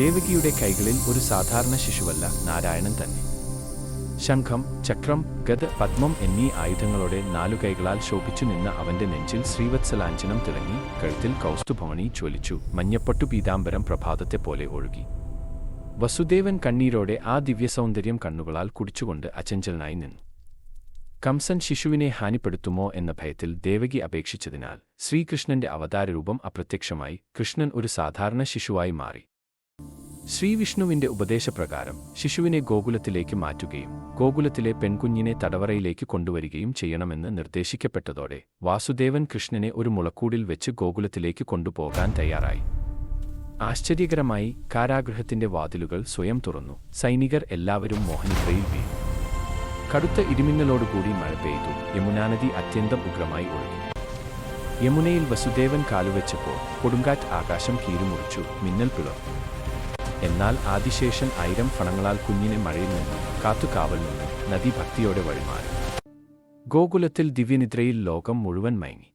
ദേവകിയുടെ കൈകളിൽ ഒരു സാധാരണ ശിശുവല്ല നാരായണൻ തന്നെ. ശംഖം ചക്രം ഗത പത്മം എന്നീ ആയുധങ്ങളോടെ നാലു കൈകളാൽ ശോഭിച്ചു നിന്ന അവന്റെ നെഞ്ചിൽ ശ്രീവത്സലാഞ്ചനം തിളങ്ങി കഴുത്തിൽ കൗസ്തുഭമണി ചൊലിച്ചു മഞ്ഞപ്പട്ടു പീതാംബരം പ്രഭാതത്തെ പോലെ ഒഴുകി. വസുദേവൻ കണ്ണീരോടെ ആ ദിവ്യസൗന്ദര്യം കണ്ണുകളാൽ കുടിച്ചുകൊണ്ട് അചഞ്ചലനായി നിന്നു. കംസൻ ശിശുവിനെ ഹാനിപ്പെടുത്തുമോ എന്ന ഭയത്തിൽ ദേവകി അപേക്ഷിച്ചതിനാൽ ശ്രീകൃഷ്ണന്റെ അവതാരരൂപം അപ്രത്യക്ഷമായി. കൃഷ്ണൻ ഒരു സാധാരണ ശിശുവായി മാറി. ശ്രീവിഷ്ണുവിന്റെ ഉപദേശപ്രകാരം ശിശുവിനെ ഗോകുലത്തിലേക്ക് മാറ്റുകയും ഗോകുലത്തിലെ പെൺകുഞ്ഞിനെ തടവറയിലേക്ക് കൊണ്ടുവരികയും ചെയ്യണമെന്ന് നിർദ്ദേശിക്കപ്പെട്ടതോടെ വാസുദേവൻ കൃഷ്ണനെ ഒരു മുളക്കൂടിൽ വെച്ച് ഗോകുലത്തിലേക്ക് കൊണ്ടുപോകാൻ തയ്യാറായി. ആശ്ചര്യകരമായി കാരാഗ്രഹത്തിന്റെ വാതിലുകൾ സ്വയം തുറന്നു. സൈനികർ എല്ലാവരും മോഹനിദ്രയിൽ വീണു. കടുത്ത ഇടിമിന്നലോടുകൂടി മഴ പെയ്തു. യമുനാനദി അത്യന്തം ഉഗ്രമായി ഒഴുകി. യമുനയിൽ വസുദേവൻ കാലുവെച്ചപ്പോൾ കൊടുങ്കാറ്റ് ആകാശം കീരുമുറിച്ചു മിന്നൽ പിളർന്നു. എന്നാൽ ആദിശേഷൻ ആയിരം ഫണങ്ങളാൽ കുഞ്ഞിനെ മഴയിൽ നിന്ന് കാത്തുകാവൽ നിന്ന് നദി ഭക്തിയോടെ വഴിമാറി. ഗോകുലത്തിൽ ദിവ്യനിദ്രയിൽ ലോകം മുഴുവൻ മയങ്ങി.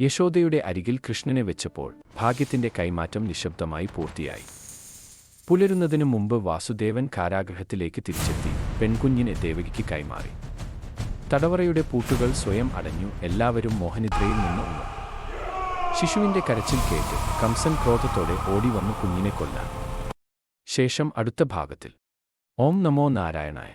യശോദയുടെ അരികിൽ കൃഷ്ണനെ വെച്ചപ്പോൾ ഭാഗ്യത്തിന്റെ കൈമാറ്റം നിശബ്ദമായി പൂർത്തിയായി. പുലരുന്നതിനു മുമ്പ് വാസുദേവൻ കാരാഗ്രഹത്തിലേക്ക് തിരിച്ചെത്തി പെൺകുഞ്ഞിനെ ദേവകിക്ക് കൈമാറി. തടവറയുടെ പൂട്ടുകൾ സ്വയം അടഞ്ഞു എല്ലാവരും മോഹനിദ്രയിൽ നിന്ന് ഉണർന്നു. ശിശുവിന്റെ കരച്ചിൽ കേട്ട് കംസൻ ക്രോധത്തോടെ ഓടി വന്നു കുഞ്ഞിനെ കൊല്ലാൻ ശേഷം അടുത്ത ഭാഗത്തിൽ. ഓം നമോ നാരായണായ.